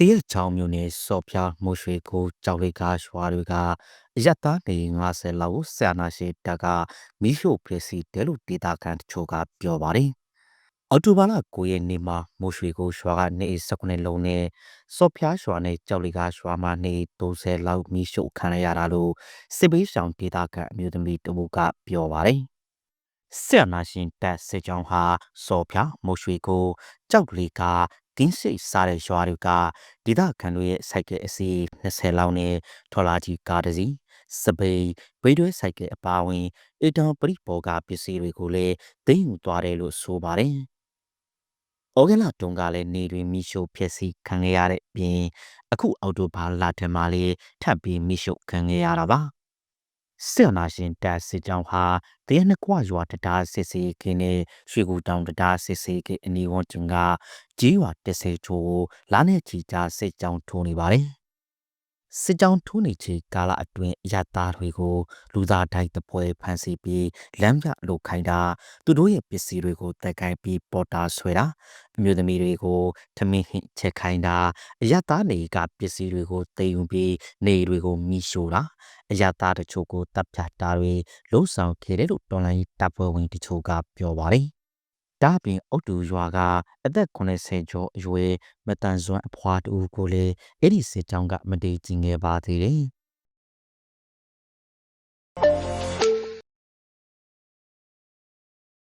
တရက်ချောင်းမြို့နယ်စော်ဖျားမိုးရွှေကိုကြောက်လေးကားရွာတွေကအယက်သားနေ90လောက်ကိုဆရာနာရှိတပ်ကမိရှို့ဖျက်ဆီးတယ်လို့ဒေတာကန်တချို့ကပြောပါတယ်။အော်တိုဘာလ9ရက်နေ့မှာမိုးရွှေကိုရွာကနေ19လုံးနဲ့စော်ဖျားရွာနဲ့ကြောက်လေးကားရွာမှာနေ30လောက်မိရှို့ခံရတာလို့စစ်ပေးဆောင်ဒေတာကန်အမျိုးသမီးတမူကပြောပါတယ်။ဆရာနာရှင်တပ်စစ်ကြောင်းဟာစော်ဖျားမိုးရွှေကိုကြောက်လေးကား ကင်းစိတ်စားတဲ့ရွာတွေကဒေသခံတို့ရဲ့စိုက်ကဲအစီ20လောက်နဲ့ထော်လာကြီးကားတစ်စီးစပိန်ဗိဒွဲစိုက်ကဲအပါဝင်အတံပရိပေါ်ကပစ္စည်းတွေကိုလည်းသိမ်းယူသွားတယ်လို့ဆိုပါတယ်။ဩဂန်လာတုံးကလည်းနေတွင်မိရှုဖျက်ဆီးခံရတဲ့ပြင်အခုအော်တိုဘာလာထမလေးထပ်ပြီးမိရှုခံရရတာပါ။ ဆီယနာရှင်တပ်စစ်ကြောင်းဟာတရနှစ်ကွာရွာတရားစစ်စေးခင်းနဲ့ရွှေကူတောင်တရားစစ်စေးခင်းအနီးဝန်းကျင်ကကြီးရွာ30ချို့လာနဲ့ချီကြစစ်ကြောင်းထိုးနေပါတယ် စစ်ကြောင်းထိုးနေချေကာလအတွင်းရသားတွေကိုလူသားတိုင်းတပွဲဖမ်းဆီးပြီးလမ်းပြလိုခိုင်းတာသူတို့ရဲ့ပစ္စည်းတွေကိုတက်ကိုင်းပြီးပေါ်တာဆွဲတာအမျိုးသမီးတွေကိုထမင်းဟင်ချက်ခိုင်းတာအရသားတွေကပစ္စည်းတွေကိုသိမ်းယူပြီးနေတွေကိုမိရှို့တာအရသားတချို့ကိုတပ်ဖြတ်တာတွေလှုပ်ဆောင်ခဲ့တယ်လို့တော်လိုင်းတပ်ဖွဲ့ဝင်တချို့ကပြောပါတယ် ဒါပြင်အုတ်တူရွာကအသက်80ကျော်အရွယ်မတန်ဆွမ်းအဖွားတူကိုလည်းအဲ့ဒီစစ်ကြောင်းကမတည်ကြည်ငယ်ပါသေးတယ်